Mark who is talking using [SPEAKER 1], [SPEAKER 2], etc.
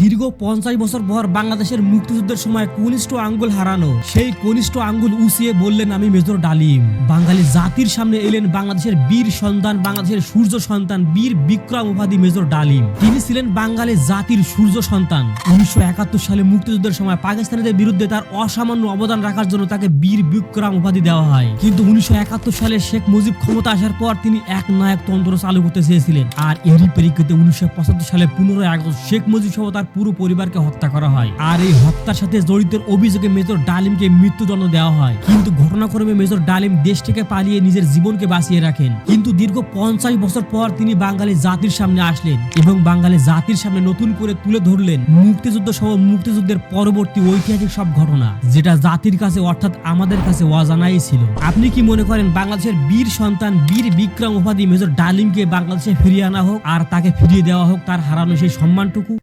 [SPEAKER 1] দীর্ঘ পঞ্চাশ বছর পর বাংলাদেশের মুক্তিযুদ্ধের সময় কনিষ্ঠ আঙ্গুল হারানো। সেই কনিষ্ঠ আঙ্গুল উসিয়ে বললেন আমি মেজর ডালিম। বাঙালি জাতির সামনে এলেন বাংলাদেশের বীর সন্তান, বাংলাদেশের সূর্য সন্তান, বীর বিক্রম উপাধি মেজর ডালিম। তিনি ছিলেন বাঙালি জাতির সূর্য সন্তান। উনিশশো একাত্তর সালে মুক্তিযুদ্ধের সময় পাকিস্তানিদের বিরুদ্ধে তার অসামান্য অবদান রাখার জন্য তাকে বীর বিক্রম উপাধি দেওয়া হয়। কিন্তু উনিশশো একাত্তর সালে শেখ মুজিব ক্ষমতা আসার পর তিনি এক নায়ক তন্ত্র চালু করতে চেয়েছিলেন। আর এরই পরিপ্রেক্ষিতে উনিশশো পঁচাত্তর সালে পনেরোই আগস্ট শেখ মুজিব সহ তার পুরো পরিবারকে হত্যা করা হয়। আর এই হত্যার সাথে জড়িতের অভিযোগে মেজর ডালিমকে মৃত্যুদণ্ড দেওয়া হয়। কিন্তু ঘটনাক্রমে মেজর ডালিম দেশ থেকে পালিয়ে নিজের জীবনকে বাঁচিয়ে রাখেন। কিন্তু দীর্ঘ পঞ্চাশ বছর পর তিনি বাঙালি জাতির সামনে আসলেন এবং বাঙালি জাতির সামনে নতুন করে তুলে ধরলেন মুক্তিযুদ্ধ সহ মুক্তিযুদ্ধের পরবর্তী ঐতিহাসিক সব ঘটনা, যেটা জাতির কাছে অর্থাৎ আমাদের কাছে অজানাই ছিল। আপনি কি মনে করেন বাংলাদেশের বীর সন্তান, বীর বিক্রম উপাধি মেজর ডালিমকে বাংলাদেশে ফিরিয়ে আনা হোক আর তাকে ফিরিয়ে দেওয়া হোক তার হারানো সেই সম্মানটুকু?